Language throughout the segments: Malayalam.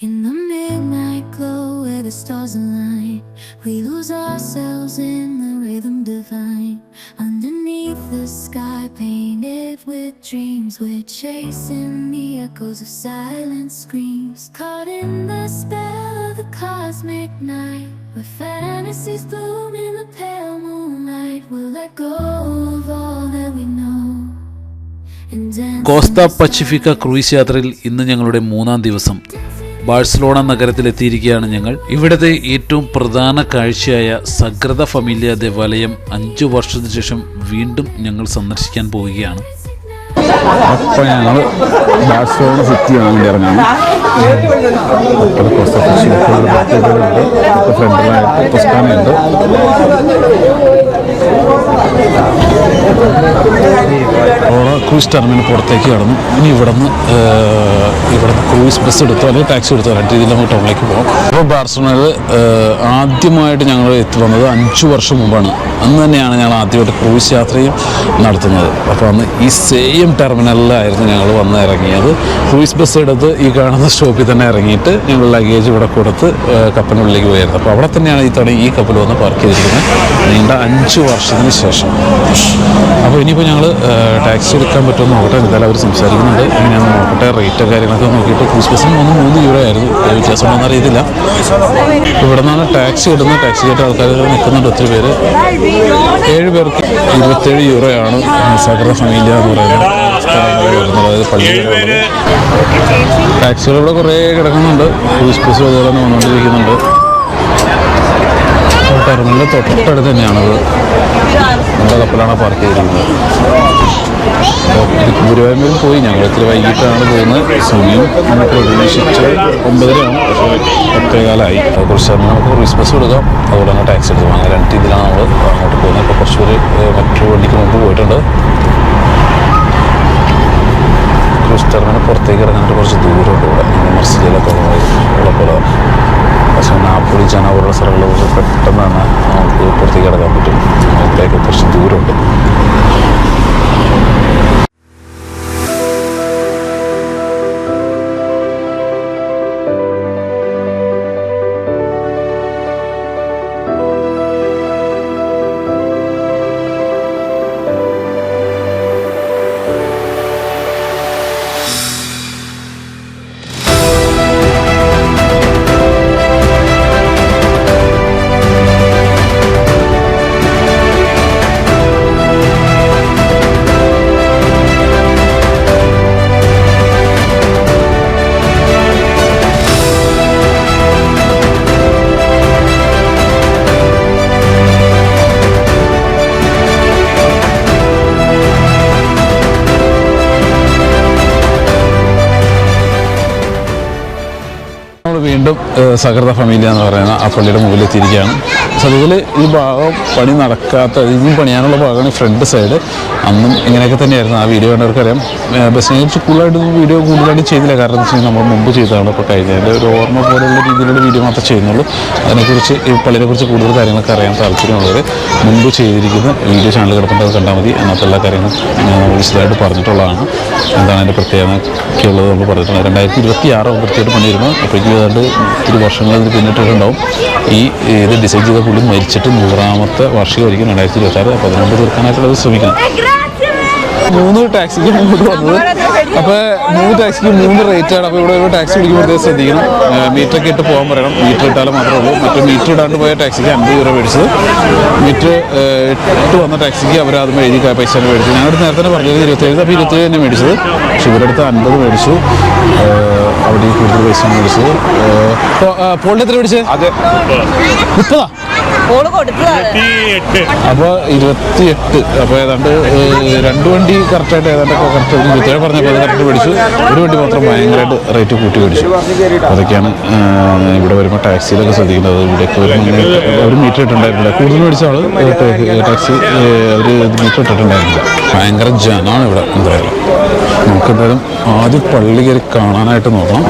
In the midnight glow where the stars align, we lose ourselves in the rhythm divine. Underneath the sky painted with dreams, we're chasing the echoes of silent screams. Caught in the spell of the cosmic night, where fantasies bloom in the pale moonlight. We'll let go of all that we know. Costa Pacifica cruise യാത്രയിൽ ഇന്ന് ഞങ്ങളുടെ മൂന്നാം ദിവസം ബാഴ്സലോണ നഗരത്തിലെത്തിയിരിക്കുകയാണ് ഞങ്ങൾ. ഇവിടുത്തെ ഏറ്റവും പ്രധാന കാഴ്ചയായ സഗ്രത ഫമിലിയ ദേവാലയം അഞ്ചു വർഷത്തിനു ശേഷം വീണ്ടും ഞങ്ങൾ സന്ദർശിക്കാൻ പോവുകയാണ്. അപ്പോൾ ഞങ്ങൾ ബാഴ്സലോണ സിറ്റി കാണാൻ വേണ്ടി അപ്പോൾ പസിഫിക്കുണ്ട് ഇപ്പോൾ ഫ്രണ്ടിലായിട്ട് പുസ്തകമുണ്ട് ക്രൂസ് ടെർമിനൽ പുറത്തേക്ക് കടന്നു. ഇനി ഇവിടുന്ന് ഇവിടുന്ന് ക്രൂയിസ് ബസ് എടുത്തോ അല്ലെങ്കിൽ ടാക്സി എടുത്തോ രണ്ട് രീതിയിൽ നമുക്ക് ടൗണിലേക്ക് പോകാം അപ്പോൾ ബാർസലോണയിൽ ആദ്യമായിട്ട് ഞങ്ങൾ എത്തി വന്നത് അഞ്ച് വർഷം മുമ്പാണ്. അന്ന് തന്നെയാണ് ഞങ്ങൾ ആദ്യമായിട്ട് ക്രൂസ് യാത്രയും നടത്തുന്നത്. അപ്പോൾ അന്ന് ഈ സെയിം ടെർമിനലിലായിരുന്നു ഞങ്ങൾ വന്ന് ഇറങ്ങിയത്. ക്രൂയിസ് ബസ് എടുത്ത് ഈ കാണുന്ന സ്റ്റോപ്പിൽ തന്നെ ഇറങ്ങിയിട്ട് ഞങ്ങൾ ലഗേജ് ഇവിടെ കൊടുത്ത് കപ്പലിനുള്ളിലേക്ക് പോയിരുന്നു. അപ്പോൾ അവിടെ തന്നെയാണ് ഈ തവണ ഈ കപ്പൽ വന്ന് പാർക്ക് ചെയ്തിരിക്കുന്നത്. നീണ്ട അഞ്ച് വർഷത്തിന് ശേഷം. അപ്പോൾ ഇനിയിപ്പോൾ ഞങ്ങൾ ടാക്സി എടുക്കാൻ പറ്റുമെന്ന് നോക്കട്ടെ. എന്തായാലും അവർ സംസാരിക്കുന്നുണ്ട്. എങ്ങനെയാണെന്ന് നോക്കട്ടെ. റേറ്റ് കാര്യങ്ങളൊക്കെ നോക്കിയിട്ട് ക്രൂസ് ബസ്സിന് മൂന്ന് മൂന്ന് യൂറോ ആയിരുന്നു. വ്യത്യാസമുണ്ടോന്ന് അറിയത്തില്ല ഇവിടെ നിന്നാണ് ടാക്സി ഇടുന്നത്. ടാക്സി കേട്ട ആൾക്കാർ നിൽക്കുന്നുണ്ട് ഒത്തിരി പേര്. ഏഴ് പേർക്ക് ഇരുപത്തേഴ് യൂറോയാണ് സകല ഫമീലിയ എന്ന് പറയുന്നത്. അതായത് പള്ളിയിലുള്ളത് ടാക്സികൾ ഇവിടെ കുറേ കിടക്കുന്നുണ്ട്. ബസ് അതുപോലെ തന്നെ വന്നുകൊണ്ടിരിക്കുന്നുണ്ട്. ടെർമിനൽ തൊട്ടടുത്ത് തന്നെയാണത്. നമ്മുടെ കപ്പലാണ് പാർക്ക് ചെയ്തിരിക്കുന്നത്. ഗുരുവായൂരിൽ പോയി. ഞങ്ങൾ ഇത്തിരി വൈകിട്ടാണ് പോകുന്നത്. സമയം നമുക്ക് പ്രതീക്ഷിച്ച് ഒമ്പതരയാണ്. പക്ഷേ പത്തേകാലമായി അത് കുറച്ച് സമയം നമുക്ക് ക്രൂസ് ബസ് എടുക്കാം അതുപോലെ തന്നെ ടാക്സി എടുത്ത് വാങ്ങാം. രണ്ട് രീതിയിലാണ് നമ്മൾ അങ്ങോട്ട് പോകുന്നത്. ഇപ്പോൾ കുറച്ച് പേര് ഏഹ്, മറ്റൊരു വണ്ടിക്ക് മുമ്പ് പോയിട്ടുണ്ട്. ക്രൂസ് ടെർമിനൽ പുറത്തേക്ക് ഇറങ്ങാനായിട്ട് കുറച്ച് ദൂരമുണ്ട് ഇവിടെ. നമ്മുടെ മർസിലൊക്കെ ഉള്ള പോലെ. പക്ഷേ നാപ്പൊളി ജന പോലുള്ള സ്ഥലങ്ങളിൽ കുറച്ച് പെട്ടെന്ന് തന്നെ നമുക്ക് പുറത്തേക്ക് കിടക്കാൻ പറ്റും. അങ്ങനത്തേക്ക് കുറച്ച് ദൂരമുണ്ട്. സഹൃദ ഫാമിലിയ എന്ന് പറയുന്ന ആ പള്ളിയുടെ മുകളിൽ എത്തിയിരിക്കുകയാണ്. സത്യത്തിൽ ഈ ഭാഗം പണി നടക്കാത്ത ഇനിയും പണിയാനുള്ള ഭാഗമാണ് ഫ്രണ്ട് സൈഡ്. അന്നും ഇങ്ങനെയൊക്കെ തന്നെയായിരുന്നു. ആ വീഡിയോ കണ്ടവർക്കറിയാം. ബസ്സിനെ കുറിച്ച് കൂടുതലായിട്ട് വീഡിയോ കൂടുതലായിട്ട് ചെയ്തില്ല. കാരണം വെച്ച് നമ്മൾ മുമ്പ് ചെയ്തതാണ്. ഇപ്പോൾ കഴിഞ്ഞതിന്റെ ഒരു ഓർമ്മ പോലെയുള്ള രീതിയിലുള്ള വീഡിയോ മാത്രമേ ചെയ്യുന്നുള്ളൂ. അതിനെക്കുറിച്ച് ഈ പള്ളിയെക്കുറിച്ച് കൂടുതൽ കാര്യങ്ങളൊക്കെ അറിയാൻ താല്പര്യമുള്ളവർ മുമ്പ് ചെയ്തിരിക്കുന്ന വീഡിയോ ചാനൽ കിടപ്പുണ്ട്. കണ്ടാൽ മതി. അതിനകത്ത് എല്ലാ കാര്യങ്ങളും നമ്മൾ വിശദമായിട്ട് പറഞ്ഞിട്ടുള്ളതാണ്. എന്താണ് അതിന്റെ പ്രത്യേകതയ്ക്കുള്ളത് നമ്മൾ പറഞ്ഞിട്ടുണ്ട് രണ്ടായിരത്തി ഇരുപത്തി ആറ് കൃത്യമായിട്ട് പണിയിരുന്നു അപ്പോഴേക്കും ഏതാണ്ട് ഒത്തിരി വർഷങ്ങൾ ഇതിന് പിന്നിട്ടിട്ടുണ്ടാവും. ഈ ഇത് ഡിസൈൻ ചെയ്ത പുള്ളി മരിച്ചിട്ട് നൂറാമത്തെ വാർഷികമായിരിക്കും രണ്ടായിരത്തി ഇരുപത്തി ആറ് അപ്പോൾ അതിനുകൊണ്ട് തീർക്കാനായിട്ടുള്ളത് ശ്രമിക്കണം. മൂന്ന് ടാക്സിക്ക് മൂന്ന് വന്നത്. അപ്പോൾ മൂന്ന് ടാക്സിക്ക് മൂന്ന് റേറ്റ് ആണ്. അപ്പോൾ ഇവിടെ ഒരു ടാക്സി പിടിക്കുമ്പോഴത്തേക്ക് ശ്രദ്ധിക്കണം മീറ്റർ ഒക്കെ ഇട്ട് പോകാൻ പറയണം. മീറ്റർ ഇട്ടാലും മാത്രമേ ഉള്ളൂ. മറ്റേ മീറ്റർ ഇടാണ്ട് പോയ ടാക്സിക്ക് അമ്പത് രൂപ മേടിച്ചത്. മീറ്റർ ഇട്ട് വന്ന ടാക്സിക്ക് അവർ അത് എഴുതി പൈസ തന്നെ മേടിച്ചു. ഞങ്ങളുടെ നേരത്തെ തന്നെ പറഞ്ഞത് ഇരുപത്തേഴ് അപ്പോൾ ഇരുപത്തേഴ് തന്നെ മേടിച്ചത്. പക്ഷേ ഇവരുടെ അടുത്ത് അൻപത് മേടിച്ചു. അവിടെ കൂടുതൽ പൈസ മേടിച്ചത്. ഏഹ് ഇപ്പോൾ എത്ര മേടിച്ചത് അതെ. മുപ്പതാ? ഓൾ കൊടുത്തതാണ്. അപ്പോൾ ഇരുപത്തിയെട്ട്. അപ്പോൾ ഏതാണ്ട് രണ്ടു വണ്ടി കറക്റ്റായിട്ട് ഏതാണ്ട് കറക്റ്റ് ഇരുപത്തേഴ് പറഞ്ഞപ്പോൾ അത് കറക്റ്റ് മേടിച്ചു ഒരു വണ്ടി മാത്രം ഭയങ്കരമായിട്ട് റേറ്റ് കൂട്ടി മേടിച്ചു അതൊക്കെയാണ് ഇവിടെ വരുമ്പോൾ ടാക്സിയിലൊക്കെ ശ്രദ്ധിക്കുന്നത്. ഇവിടെയൊക്കെ ഒരു മീറ്റർ ഇട്ടുണ്ടായിരുന്നില്ല കൂടുതൽ മേടിച്ച ആൾ ടാക്സി ഒരു മീറ്റർ ഇട്ടിട്ടുണ്ടായിരുന്നില്ല. ഭയങ്കര ജനമാണ് ഇവിടെ എന്തായാലും. നമുക്ക് എന്തായാലും ആദ്യം പള്ളി കയറി കാണാനായിട്ട് നോക്കണം.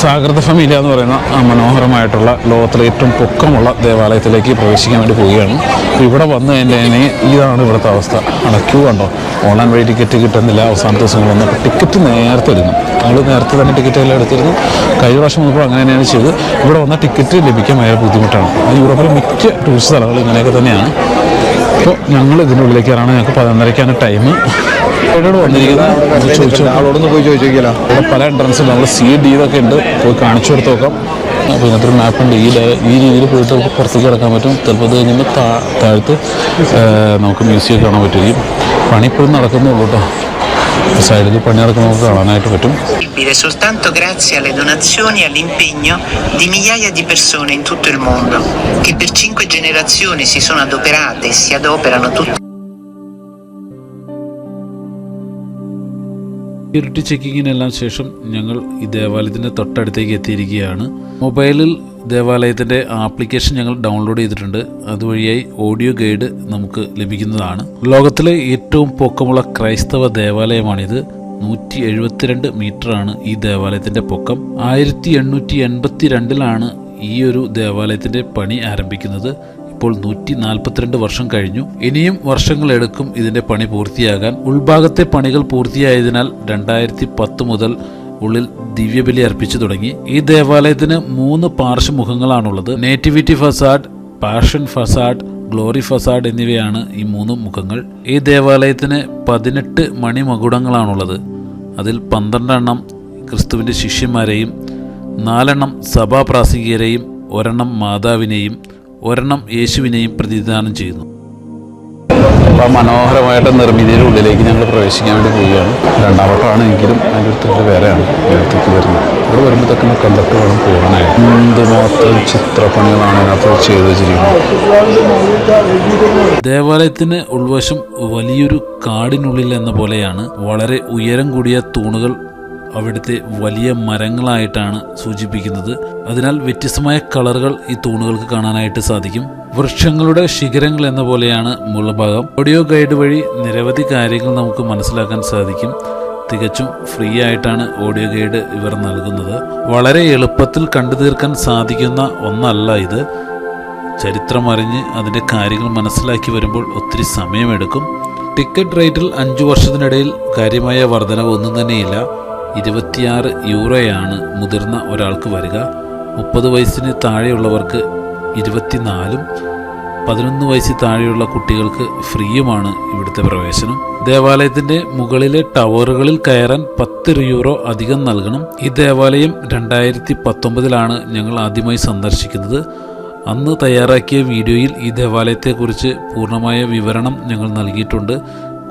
സാഗർദ ഫമീലിയ എന്ന് പറയുന്ന മനോഹരമായിട്ടുള്ള ലോകത്തിലെ ഏറ്റവും പൊക്കമുള്ള ദേവാലയത്തിലേക്ക് പ്രവേശിക്കും പ്രവേശിക്കാൻ വേണ്ടി പോവുകയാണ് ഇവിടെ വന്നു കഴിഞ്ഞാൽ ഇതാണ് ഇവിടുത്തെ അവസ്ഥ. അവിടെ ക്യൂ കണ്ടോ? ഓൺലൈൻ വഴി ടിക്കറ്റ് കിട്ടുന്നില്ല. അവസാന ദിവസങ്ങൾ വന്നപ്പോൾ ടിക്കറ്റ് നേരത്തെ ഇരുന്നു. ഞങ്ങൾ നേരത്തെ തന്നെ ടിക്കറ്റ് എല്ലാം എടുത്തിരുന്നു. കഴിഞ്ഞ പ്രാവശ്യം വന്നപ്പോൾ അങ്ങനെ തന്നെയാണ് ചെയ്ത് ഇവിടെ വന്ന ടിക്കറ്റ് ലഭിക്കാൻ ഭയങ്കര ബുദ്ധിമുട്ടാണ്. യൂറോപ്പിലെ മിക്ക ടൂറിസ്റ്റ് സ്ഥലങ്ങൾ ഇങ്ങനെയൊക്കെ തന്നെയാണ്. അപ്പോൾ ഞങ്ങൾ ഇതിന്റെ ഉള്ളിലേക്ക് കയറാണ്. ഞങ്ങൾക്ക് പതിനൊന്നരയ്ക്കാണ് ടൈം. വന്നിരിക്കുന്നത്? ചോദിച്ചു? ആളോടൊന്ന് പോയി പല എൻട്രൻസും നമ്മൾ സി ഡി ഇതൊക്കെ ഉണ്ട്. പോയി കാണിച്ചു കൊടുത്തു നോക്കാം. അപ്പോൾ ഇതിനകത്ത് ഒരു മാപ്പ് ഉണ്ട് ഈ ഡയ- ഈ രീതിയിൽ പോയിട്ട് നമുക്ക് പുറത്തേക്ക് കിടക്കാൻ പറ്റും ചിലപ്പോൾ അത് കഴിഞ്ഞുമ്പോൾ താ താഴത്ത് ആ, നമുക്ക് മ്യൂസിയം കാണാൻ പറ്റുകയും പണി ഇപ്പോഴും നടക്കുന്നുള്ളൂ കേട്ടോ സൈഡിൽ പണി നടക്കുന്ന നമുക്ക് കാണാനായിട്ട് പറ്റും possibile soltanto grazie alle donazioni e all'impegno di migliaia di persone in tutto il mondo, che per cinque generazioni si sono adoperate e si adoperano tutte. Security ചെക്കിങ്ങിനെല്ലാം ശേഷം ഞങ്ങൾ ഈ ദേവാലയത്തിന്റെ തൊട്ടടുത്തേക്ക് എത്തിയിരിക്കുകയാണ്. മൊബൈലിൽ ദേവാലയത്തിന്റെ ആപ്ലിക്കേഷൻ ഞങ്ങൾ ഡൗൺലോഡ് ചെയ്തിട്ടുണ്ട്. അതുവഴിയായി ഓഡിയോ ഗൈഡ് നമുക്ക് ലഭിക്കുന്നതാണ്. ലോകത്തിലെ ഏറ്റവും പൊക്കമുള്ള ക്രൈസ്തവ ദേവാലയമാണിത്. നൂറ്റി എഴുപത്തിരണ്ട് മീറ്ററാണ് ഈ ദേവാലയത്തിന്റെ പൊക്കം. ആയിരത്തി എണ്ണൂറ്റി എൺപത്തി രണ്ടിലാണ് ഈ ഒരു ദേവാലയത്തിന്റെ പണി ആരംഭിക്കുന്നത്. ഇപ്പോൾ നൂറ്റി നാൽപ്പത്തിരണ്ട് വർഷം കഴിഞ്ഞു. ഇനിയും വർഷങ്ങളെടുക്കും ഇതിന്റെ പണി പൂർത്തിയാകാൻ. ഉൾഭാഗത്തെ പണികൾ പൂർത്തിയായതിനാൽ രണ്ടായിരത്തി പത്ത് മുതൽ ഉള്ളിൽ ദിവ്യബലി അർപ്പിച്ചു തുടങ്ങി. ഈ ദേവാലയത്തിന് മൂന്ന് പാർശ്വമുഖങ്ങളാണുള്ളത്. Nativity facade Passion facade Glory facade എന്നിവയാണ് ഈ മൂന്ന് മുഖങ്ങൾ. ഈ ദേവാലയത്തിന് പതിനെട്ട് മണിമകുടങ്ങളാണുള്ളത്. അതിൽ പന്ത്രണ്ടെണ്ണം ക്രിസ്തുവിന്റെ ശിഷ്യന്മാരെയും നാലെണ്ണം സഭാപ്രാസംഗികരെയും ഒരെണ്ണം മാതാവിനെയും ഒരെണ്ണം യേശുവിനെയും പ്രതിദാനം ചെയ്യുന്നു. മനോഹരമായിട്ട് നിർമ്മിതിയുടെ ഉള്ളിലേക്ക് ഞങ്ങൾ പ്രവേശിക്കാൻ വേണ്ടി പോവുകയാണ്. രണ്ടാമട്ടാണ് എങ്കിലും അതിന്റെ അടുത്തേക്ക് വേറെയാണ്. ഇതിനകത്തേക്ക് വരുന്നത്. ഇവിടെ വരുമ്പോഴത്തേക്കും കണ്ടിട്ട് വേണം പോകാനായിട്ട്. എന്തുമാത്രം ചിത്രപ്പണികളാണ് അതിനകത്ത് ചെയ്ത് വെച്ചിരിക്കുന്നത് ദേവാലയത്തിന് ഉൾവശം വലിയൊരു കാടിനുള്ളിൽ എന്ന പോലെയാണ് വളരെ ഉയരം കൂടിയ തൂണുകൾ അവിടുത്തെ വലിയ മരങ്ങളായിട്ടാണ് സൂചിപ്പിക്കുന്നത്. അതിനാൽ വ്യത്യസ്തമായ കളറുകൾ ഈ തൂണുകൾക്ക് കാണാനായിട്ട് സാധിക്കും. വൃക്ഷങ്ങളുടെ ശിഖരങ്ങൾ എന്ന പോലെയാണ് മുളഭാഗം ഓഡിയോ ഗൈഡ് വഴി നിരവധി കാര്യങ്ങൾ നമുക്ക് മനസ്സിലാക്കാൻ സാധിക്കും. തികച്ചും ഫ്രീ ആയിട്ടാണ് ഓഡിയോ ഗൈഡ് ഇവർ നൽകുന്നത്. വളരെ എളുപ്പത്തിൽ കണ്ടു തീർക്കാൻ സാധിക്കുന്ന ഒന്നല്ല ഇത്. ചരിത്രമറിഞ്ഞ് അതിന്റെ കാര്യങ്ങൾ മനസ്സിലാക്കി വരുമ്പോൾ ഒത്തിരി സമയമെടുക്കും. ടിക്കറ്റ് റേറ്റിൽ അഞ്ചു വർഷത്തിനിടയിൽ കാര്യമായ വർധനവ് ഒന്നും തന്നെയില്ല. ഇരുപത്തിയാറ് യൂറോയാണ് മുതിർന്ന ഒരാൾക്ക് വരിക. മുപ്പത് വയസ്സിന് താഴെയുള്ളവർക്ക് ഇരുപത്തിനാലും പതിനൊന്ന് വയസ്സിൽ താഴെയുള്ള കുട്ടികൾക്ക് ഫ്രീയുമാണ് ഇവിടുത്തെ പ്രവേശനം. ദേവാലയത്തിന്റെ മുകളിലെ ടവറുകളിൽ കയറാൻ പത്ത് യൂറോ അധികം നൽകണം. ഈ ദേവാലയം രണ്ടായിരത്തി പത്തൊമ്പതിലാണ് ഞങ്ങൾ ആദ്യമായി സന്ദർശിക്കുന്നത്. അന്ന് തയ്യാറാക്കിയ വീഡിയോയിൽ ഈ ദേവാലയത്തെക്കുറിച്ച് പൂർണമായ വിവരണം ഞങ്ങൾ നൽകിയിട്ടുണ്ട്.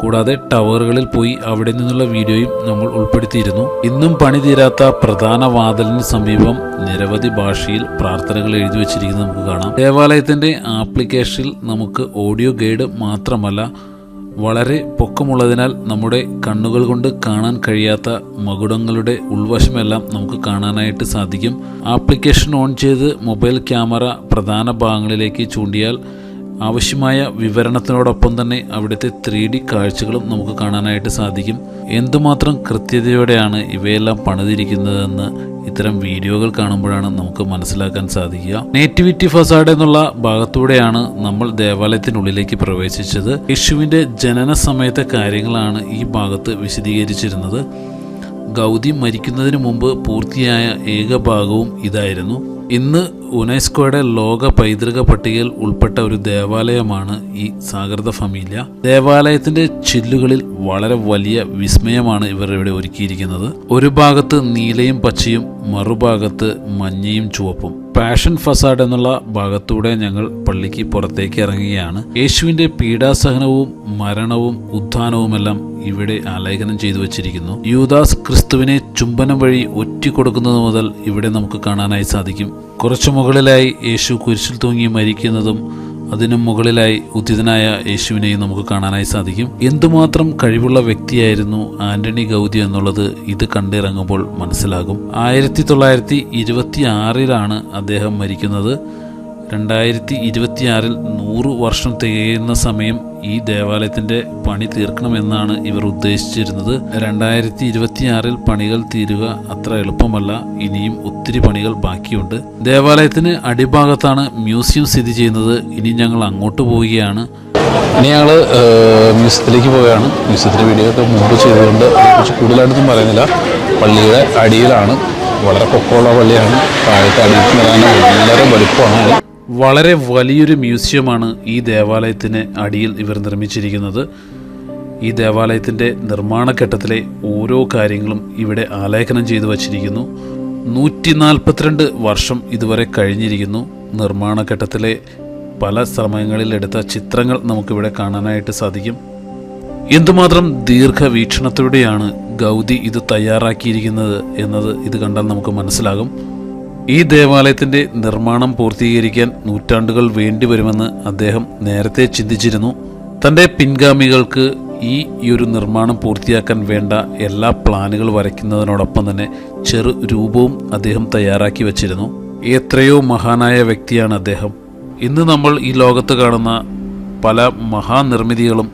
കൂടാതെ ടവറുകളിൽ പോയി അവിടെ നിന്നുള്ള വീഡിയോയും നമ്മൾ ഉൾപ്പെടുത്തിയിരുന്നു. ഇന്നും പണി തീരാത്ത പ്രധാന വാതിലിന് സമീപം നിരവധി ഭാഷയിൽ പ്രാർത്ഥനകൾ എഴുതി വച്ചിരിക്കുന്നത് നമുക്ക് കാണാം. ദേവാലയത്തിന്റെ ആപ്ലിക്കേഷനിൽ നമുക്ക് ഓഡിയോ ഗൈഡ് മാത്രമല്ല വളരെ പൊക്കമുള്ളതിനാൽ നമ്മുടെ കണ്ണുകൾ കൊണ്ട് കാണാൻ കഴിയാത്ത മകുടങ്ങളുടെ ഉൾവശമെല്ലാം നമുക്ക് കാണാനായിട്ട് സാധിക്കും. ആപ്ലിക്കേഷൻ ഓൺ ചെയ്ത് മൊബൈൽ ക്യാമറ പ്രധാന ഭാഗങ്ങളിലേക്ക് ചൂണ്ടിയാൽ ആവശ്യമായ വിവരണത്തിനോടൊപ്പം തന്നെ അവിടുത്തെ ത്രീ ഡി കാഴ്ചകളും നമുക്ക് കാണാനായിട്ട് സാധിക്കും. എന്തുമാത്രം കൃത്യതയോടെയാണ് ഇവയെല്ലാം പണിതിരിക്കുന്നതെന്ന് ഇത്തരം വീഡിയോകൾ കാണുമ്പോഴാണ് നമുക്ക് മനസ്സിലാക്കാൻ സാധിക്കുക. നേറ്റിവിറ്റി ഫസാഡ് എന്നുള്ള ഭാഗത്തൂടെയാണ് നമ്മൾ ദേവാലയത്തിനുള്ളിലേക്ക് പ്രവേശിച്ചത്. യേശുവിന്റെ ജനന സമയത്തെ കാര്യങ്ങളാണ് ഈ ഭാഗത്ത് വിശദീകരിച്ചിരുന്നത്. ഗൗതി മരിക്കുന്നതിന് മുമ്പ് പൂർത്തിയായ ഏക ഭാഗവും ഇതായിരുന്നു. ഇന്ന് യുനെസ്കോയുടെ ലോക പൈതൃക പട്ടികയിൽ ഉൾപ്പെട്ട ഒരു ദേവാലയമാണ് ഈ സാഗർദ ഫമീലിയ. ദേവാലയത്തിന്റെ ചില്ലുകളിൽ വളരെ വലിയ വിസ്മയമാണ് ഇവർ ഇവിടെ ഒരുക്കിയിരിക്കുന്നത്. ഒരു ഭാഗത്ത് നീലയും പച്ചയും മറുഭാഗത്ത് മഞ്ഞയും ചുവപ്പും. പാഷൻ ഫസാഡ് എന്നുള്ള ഭാഗത്തൂടെ ഞങ്ങൾ പള്ളിക്ക് പുറത്തേക്ക് ഇറങ്ങുകയാണ്. യേശുവിന്റെ പീഡാസഹനവും മരണവും ഉത്ഥാനവുമെല്ലാം ഇവിടെ ആലേഖനം ചെയ്തു വച്ചിരിക്കുന്നു. യൂദാസ് ക്രിസ്തുവിനെ ചുംബനം വഴി ഒറ്റിക്കൊടുക്കുന്നത് മുതൽ ഇവിടെ നമുക്ക് കാണാനായി സാധിക്കും. കുറച്ചു മുകളിലായി യേശു കുരിശിൽ തൂങ്ങി മരിക്കുന്നതും അതിനു മുകളിലായി ഉദ്ധിതനായ യേശുവിനെയും നമുക്ക് കാണാനായി സാധിക്കും. എന്തുമാത്രം കഴിവുള്ള വ്യക്തിയായിരുന്നു ആന്റണി ഗൗതി എന്നുള്ളത് ഇത് കണ്ടിറങ്ങുമ്പോൾ മനസ്സിലാകും. ആയിരത്തി തൊള്ളായിരത്തി ഇരുപത്തി ആറിലാണ് അദ്ദേഹം മരിക്കുന്നത്. രണ്ടായിരത്തി ഇരുപത്തിയാറിൽ നൂറ് വർഷം തികയുന്ന സമയം ഈ ദേവാലയത്തിന്റെ പണി തീർക്കണമെന്നാണ് ഇവർ ഉദ്ദേശിച്ചിരുന്നത്. രണ്ടായിരത്തി ഇരുപത്തിയാറിൽ പണികൾ തീരുക അത്ര എളുപ്പമല്ല. ഇനിയും ഒത്തിരി പണികൾ ബാക്കിയുണ്ട്. ദേവാലയത്തിന് അടിഭാഗത്താണ് മ്യൂസിയം സ്ഥിതി ചെയ്യുന്നത്. ഇനി ഞങ്ങൾ അങ്ങോട്ട് പോവുകയാണ്. ഇനി ഞങ്ങൾ മ്യൂസിയത്തിലേക്ക് പോവുകയാണ്. മ്യൂസിയത്തിന്റെ വീഡിയോ ഒക്കെ മുമ്പ് ചെയ്തുകൊണ്ട് കുറച്ച് കൂടുതലായിട്ടൊന്നും പറയുന്നില്ല. പള്ളിയുടെ അടിയിലാണ്. വളരെ പൊക്കമുള്ള പള്ളിയാണ്. താഴത്തെ അടിയിൽ വളരെ വലുപ്പമാണ്. വളരെ വലിയൊരു മ്യൂസിയമാണ് ഈ ദേവാലയത്തിന് അടിയിൽ ഇവർ നിർമ്മിച്ചിരിക്കുന്നത്. ഈ ദേവാലയത്തിന്റെ നിർമ്മാണഘട്ടത്തിലെ ഓരോ കാര്യങ്ങളും ഇവിടെ ആലേഖനം ചെയ്തു വച്ചിരിക്കുന്നു. നൂറ്റി നാൽപ്പത്തിരണ്ട് വർഷം ഇതുവരെ കഴിഞ്ഞിരിക്കുന്നു. നിർമ്മാണഘട്ടത്തിലെ പല സമയങ്ങളിൽ എടുത്ത ചിത്രങ്ങൾ നമുക്കിവിടെ കാണാനായിട്ട് സാധിക്കും. എന്തുമാത്രം ദീർഘവീക്ഷണത്തോടെയാണ് ഗൗതി ഇത് തയ്യാറാക്കിയിരിക്കുന്നത് എന്നത് ഇത് കണ്ടാൽ നമുക്ക് മനസ്സിലാകും. ഈ ദേവാലയത്തിന്റെ നിർമ്മാണം പൂർത്തീകരിക്കാൻ നൂറ്റാണ്ടുകൾ വേണ്ടിവരുമെന്ന് അദ്ദേഹം നേരത്തെ ചിന്തിച്ചിരുന്നു. തന്റെ പിൻഗാമികൾക്ക് ഈ ഒരു നിർമ്മാണം പൂർത്തിയാക്കാൻ വേണ്ട എല്ലാ പ്ലാനുകൾ വരയ്ക്കുന്നതിനോടൊപ്പം തന്നെ ചെറു രൂപവും അദ്ദേഹം തയ്യാറാക്കി വച്ചിരുന്നു. എത്രയോ മഹാനായ വ്യക്തിയാണ് അദ്ദേഹം. ഇന്ന് നമ്മൾ ഈ ലോകത്ത് കാണുന്ന പല മഹാനിർമ്മിതികളും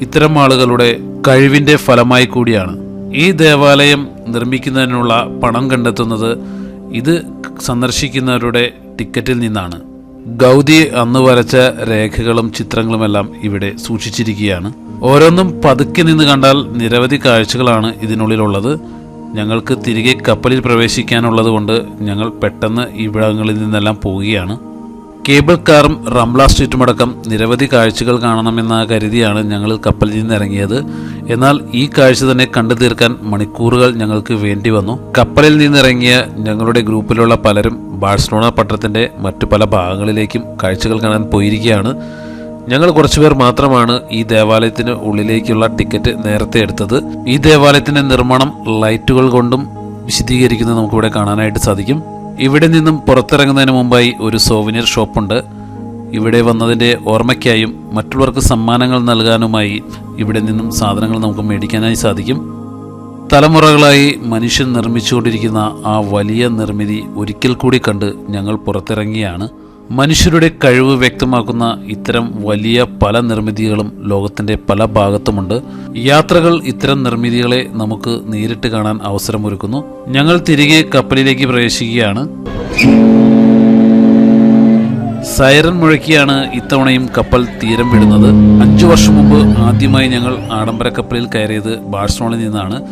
ഇത്തരം ആളുകളുടെ കഴിവിന്റെ ഫലമായി കൂടിയാണ്. ഈ ദേവാലയം നിർമ്മിക്കുന്നതിനുള്ള പണം കണ്ടെത്തുന്നത് ഇത് സന്ദർശിക്കുന്നവരുടെ ടിക്കറ്റിൽ നിന്നാണ്. ഗൗതി അന്ന് വരച്ച രേഖകളും ചിത്രങ്ങളുമെല്ലാം ഇവിടെ സൂക്ഷിച്ചിരിക്കുകയാണ്. ഓരോന്നും പതുക്കെ നിന്ന് കണ്ടാൽ നിരവധി കാഴ്ചകളാണ് ഇതിനുള്ളിലുള്ളത്. ഞങ്ങൾക്ക് തിരികെ കപ്പലിൽ പ്രവേശിക്കാനുള്ളത് കൊണ്ട് ഞങ്ങൾ പെട്ടെന്ന് ഇവിടങ്ങളിൽ നിന്നെല്ലാം പോവുകയാണ്. കേബിൾ കാറും റംല സ്ട്രീറ്റുമടക്കം നിരവധി കാഴ്ചകൾ കാണണമെന്ന കരുതിയാണ് ഞങ്ങൾ കപ്പലിൽ നിന്ന് ഇറങ്ങിയത് എന്നാൽ ഈ കാഴ്ച തന്നെ കണ്ടു തീർക്കാൻ മണിക്കൂറുകൾ ഞങ്ങൾക്ക് വേണ്ടി വന്നു. കപ്പലിൽ നിന്നിറങ്ങിയ ഞങ്ങളുടെ ഗ്രൂപ്പിലുള്ള പലരും ബാഴ്സലോണ പട്ടണത്തിന്റെ മറ്റു പല ഭാഗങ്ങളിലേക്കും കാഴ്ചകൾ കാണാൻ പോയിരിക്കുകയാണ്. ഞങ്ങൾ കുറച്ചുപേർ മാത്രമാണ് ഈ ദേവാലയത്തിന് ഉള്ളിലേക്കുള്ള ടിക്കറ്റ് നേരത്തെ എടുത്തത്. ഈ ദേവാലയത്തിന്റെ നിർമ്മാണം ലൈറ്റുകൾ കൊണ്ടും വിശദീകരിക്കുന്നത് നമുക്കിവിടെ കാണാനായിട്ട് സാധിക്കും. ഇവിടെ നിന്നും പുറത്തിറങ്ങുന്നതിന് മുമ്പായി ഒരു സോവിനിയർ ഷോപ്പുണ്ട് ഇവിടെ വന്നതിന്റെ ഓർമ്മയ്ക്കായും മറ്റുള്ളവർക്ക് സമ്മാനങ്ങൾ നൽകാനുമായി ഇവിടെ നിന്നും സാധനങ്ങൾ നമുക്ക് മേടിക്കാനായി സാധിക്കും. തലമുറകളായി മനുഷ്യൻ നിർമ്മിച്ചുകൊണ്ടിരിക്കുന്ന ആ വലിയ നിർമ്മിതി ഒരിക്കൽ കൂടി കണ്ട് ഞങ്ങൾ പുറത്തിറങ്ങിയാണ്. മനുഷ്യരുടെ കഴിവ് വ്യക്തമാക്കുന്ന ഇത്തരം വലിയ പല നിർമ്മിതികളും ലോകത്തിന്റെ പല ഭാഗത്തുമുണ്ട്. യാത്രകൾ ഇത്തരം നിർമ്മിതികളെ നമുക്ക് നേരിട്ട് കാണാൻ അവസരമൊരുക്കുന്നു. ഞങ്ങൾ തിരികെ കപ്പലിലേക്ക് പ്രവേശിക്കുകയാണ്. സൈറൻ മുഴക്കിയാണ് ഇത്തവണയും കപ്പൽ തീരം വിടുന്നത്. അഞ്ചു വർഷം മുമ്പ് ആദ്യമായി ഞങ്ങൾ ആഡംബര കപ്പലിൽ കയറിയത് ബാഴ്സലോണിൽ നിന്നാണ്.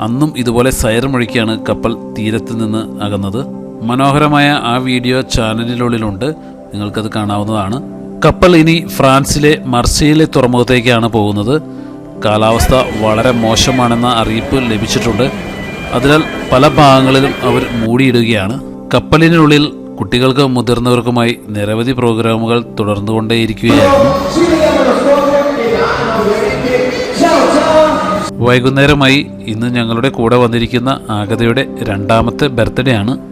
അന്നും ഇതുപോലെ സൈറൻ മുഴക്കിയാണ് കപ്പൽ തീരത്ത് നിന്ന് അകന്നത്. മനോഹരമായ ആ വീഡിയോ ചാനലിനുള്ളിലുണ്ട്. നിങ്ങൾക്കത് കാണാവുന്നതാണ്. കപ്പൽ ഇനി ഫ്രാൻസിലെ മർസിയിലെ തുറമുഖത്തേക്കാണ് പോകുന്നത്. കാലാവസ്ഥ വളരെ മോശമാണെന്ന അറിയിപ്പ് ലഭിച്ചിട്ടുണ്ട്. അതിനാൽ പല ഭാഗങ്ങളിലും അവർ മൂടിയിടുകയാണ്. കപ്പലിനുള്ളിൽ കുട്ടികൾക്കും മുതിർന്നവർക്കുമായി നിരവധി പ്രോഗ്രാമുകൾ തുടർന്നുകൊണ്ടേയിരിക്കുകയായിരുന്നു. വൈകുന്നേരമായി ഇന്ന് ഞങ്ങളുടെ കൂടെ വന്നിരിക്കുന്ന ആഗതയുടെ രണ്ടാമത്തെ ബർത്ത്ഡേ ആണ്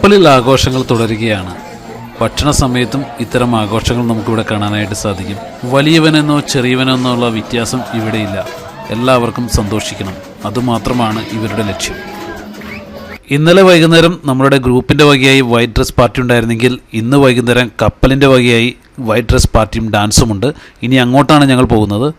കപ്പലിൽ ആഘോഷങ്ങൾ തുടരുകയാണ്. ഭക്ഷണ സമയത്തും ഇത്തരം ആഘോഷങ്ങൾ നമുക്കിവിടെ കാണാനായിട്ട് സാധിക്കും. വലിയവനെന്നോ ചെറിയവനെന്നോ ഉള്ള വ്യത്യാസം ഇവിടെയില്ല. എല്ലാവർക്കും സന്തോഷിക്കണം. അതുമാത്രമാണ് ഇവരുടെ ലക്ഷ്യം. ഇന്നലെ വൈകുന്നേരം നമ്മളുടെ ഗ്രൂപ്പിന്റെ വകയായി വൈറ്റ് ഡ്രസ് പാർട്ടി ഉണ്ടായിരുന്നെങ്കിൽ ഇന്ന് വൈകുന്നേരം കപ്പലിന്റെ വകയായി വൈറ്റ് ഡ്രസ് പാർട്ടിയും ഡാൻസും ഉണ്ട്. ഇനി അങ്ങോട്ടാണ് ഞങ്ങൾ പോകുന്നത്.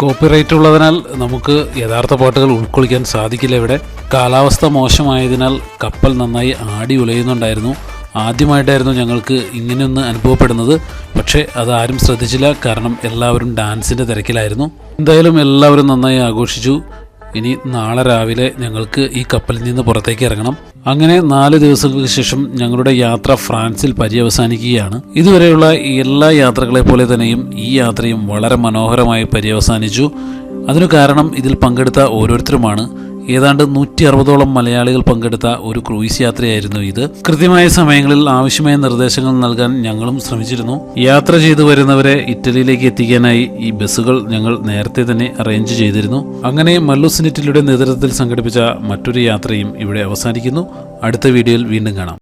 കോപ്പിറൈറ്റ് ഉള്ളതിനാൽ നമുക്ക് യഥാർത്ഥ പാട്ടുകൾ ഉൾക്കൊള്ളിക്കാൻ സാധിക്കില്ല ഇവിടെ. കാലാവസ്ഥ മോശമായതിനാൽ കപ്പൽ നന്നായി ആടി ഉലയുന്നുണ്ടായിരുന്നു. ആദ്യമായിട്ടായിരുന്നു ഞങ്ങൾക്ക് ഇങ്ങനെയൊന്ന് അനുഭവപ്പെടുന്നത്. പക്ഷേ അതാരും ശ്രദ്ധിച്ചില്ല. കാരണം എല്ലാവരും ഡാൻസിന്റെ തിരക്കിലായിരുന്നു. എന്തായാലും എല്ലാവരും നന്നായി ആഘോഷിച്ചു. ഇനി നാളെ രാവിലെ ഞങ്ങൾക്ക് ഈ കപ്പലിൽ നിന്ന് പുറത്തേക്ക് ഇറങ്ങണം. അങ്ങനെ നാല് ദിവസങ്ങൾക്ക് ശേഷം ഞങ്ങളുടെ യാത്ര ഫ്രാൻസിൽ പര്യവസാനിക്കുകയാണ്. ഇതുവരെയുള്ള എല്ലാ യാത്രകളെ പോലെ തന്നെയും ഈ യാത്രയും വളരെ മനോഹരമായി പര്യവസാനിച്ചു. അതിനു കാരണം ഇതിൽ പങ്കെടുത്ത ഓരോരുത്തരുമാണ്. ഏതാണ്ട് നൂറ്റി അറുപതോളം മലയാളികൾ പങ്കെടുത്ത ഒരു ക്രൂയിസ് യാത്രയായിരുന്നു ഇത്. കൃത്യമായ സമയങ്ങളിൽ ആവശ്യമായ നിർദ്ദേശങ്ങൾ നൽകാൻ ഞങ്ങളും ശ്രമിച്ചിരുന്നു. യാത്ര ചെയ്തു വരുന്നവരെ ഇറ്റലിയിലേക്ക് എത്തിക്കാനായി ഈ ബസ്സുകൾ ഞങ്ങൾ നേരത്തെ തന്നെ അറേഞ്ച് ചെയ്തിരുന്നു. അങ്ങനെ മല്ലുസിനിറ്റിയുടെ നേതൃത്വത്തിൽ സംഘടിപ്പിച്ച മറ്റൊരു യാത്രയും ഇവിടെ അവസാനിക്കുന്നു. അടുത്ത വീഡിയോയിൽ വീണ്ടും കാണാം.